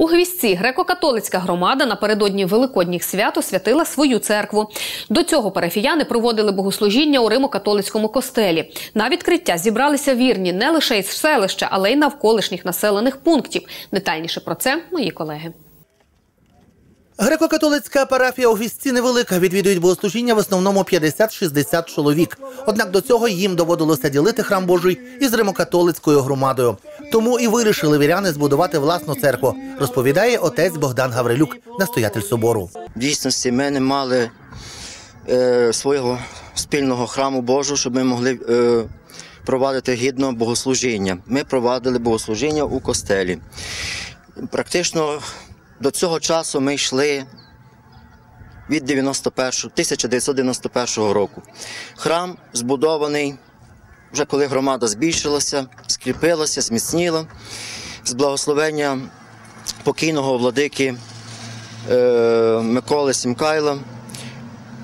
У Гвістці греко-католицька громада напередодні великодніх свят освятила свою церкву. До цього парафіяни проводили богослужіння у Римо-католицькому костелі. На відкриття зібралися вірні не лише із селища, але й навколишніх населених пунктів. Детальніше про це мої колеги. Греко-католицька парафія у Гвістці невелика. Відвідують богослужіння в основному 50-60 чоловік. Однак до цього їм доводилося ділити храм Божий із римокатолицькою громадою. Тому і вирішили віряни збудувати власну церкву, розповідає отець Богдан Гаврилюк, настоятель собору. В дійсності ми не мали е, свого спільного храму Божого, щоб ми могли е, провадити гідно богослужіння. Ми провадили богослужіння у костелі. Практично до цього часу ми йшли від 91, 1991 року. Храм збудований вже коли громада збільшилася, скріпилася, зміцніла з благословення покійного владики е, Миколи Сімкайла.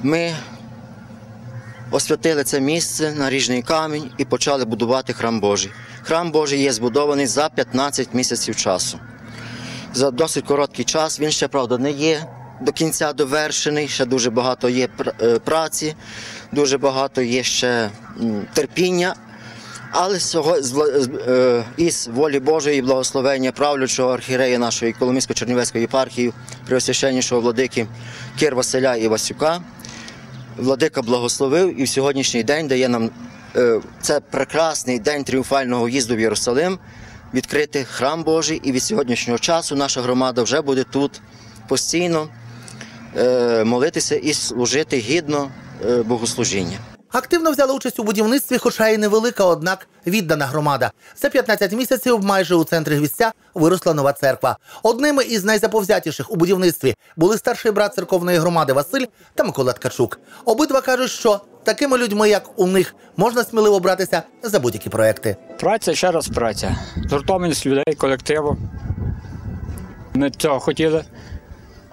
Ми освятили це місце наріжний камінь і почали будувати храм Божий. Храм Божий є збудований за 15 місяців часу. За досить короткий час він ще, правда, не є до кінця довершений, ще дуже багато є е, праці, дуже багато є ще терпіння. Але е, із волі Божої і благословення правлячого архірея нашої Коломийсько-Чернівецької єпархії, преосвященнішого владики Кир Василя Івасюка, владика благословив і в сьогоднішній день дає нам е, це прекрасний день тріумфального в'їзду в Єрусалим, відкрити храм Божий. І від сьогоднішнього часу наша громада вже буде тут постійно е, молитися і служити гідно е, богослужіння. Активно взяла участь у будівництві, хоча й невелика, однак віддана громада. За 15 місяців майже у центрі Гвістця виросла нова церква. Одними із найзаповзятіших у будівництві були старший брат церковної громади Василь та Микола Ткачук. Обидва кажуть, що такими людьми, як у них, можна сміливо братися за будь-які проекти. Праця ще раз праця. Згуртованість людей, колективу. Ми цього хотіли.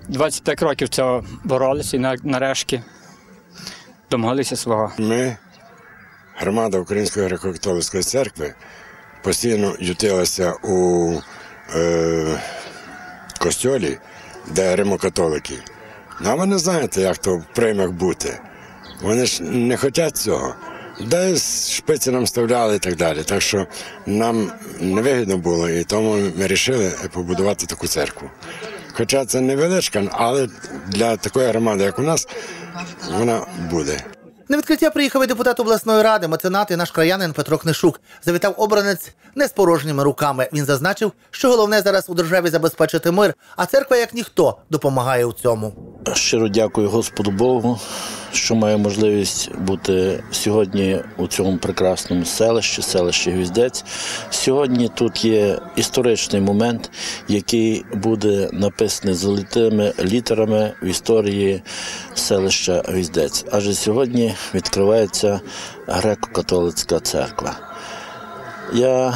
25 років цього боролися і на- нарешті домоглися свого. Ми, громада Української греко-католицької церкви, постійно ютилася у е, костьолі, де римокатолики. Ну, а ви не знаєте, як то в приймах бути. Вони ж не хочуть цього. Десь шпиці нам вставляли і так далі. Так що нам невигідно було, і тому ми вирішили побудувати таку церкву. Хоча це невеличка, але для такої громади, як у нас, вона буде. На відкриття приїхав і депутат обласної ради, меценат і наш краянин Петро Книшук. Завітав обранець не з порожніми руками. Він зазначив, що головне зараз у державі забезпечити мир, а церква, як ніхто, допомагає у цьому. Щиро дякую Господу Богу, що маю можливість бути сьогодні у цьому прекрасному селищі, селищі Гвіздець. Сьогодні тут є історичний момент, який буде написаний золотими літерами в історії селища Гвіздець. Адже сьогодні відкривається греко-католицька церква. Я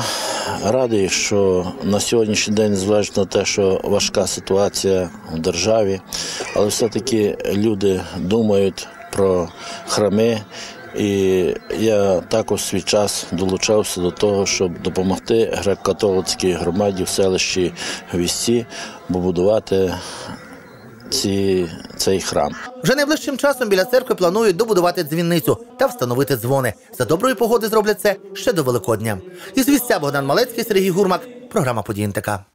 радий, що на сьогоднішній день, незважаючи на те, що важка ситуація в державі, але все-таки люди думають про храми. І я також свій час долучався до того, щоб допомогти греко-католицькій громаді в селищі Гвісті побудувати ці, цей храм. Вже найближчим часом біля церкви планують добудувати дзвінницю та встановити дзвони. За доброї погоди зроблять це ще до Великодня. Із вістя Богдан Малецький, Сергій Гурмак. Програма «Події НТК».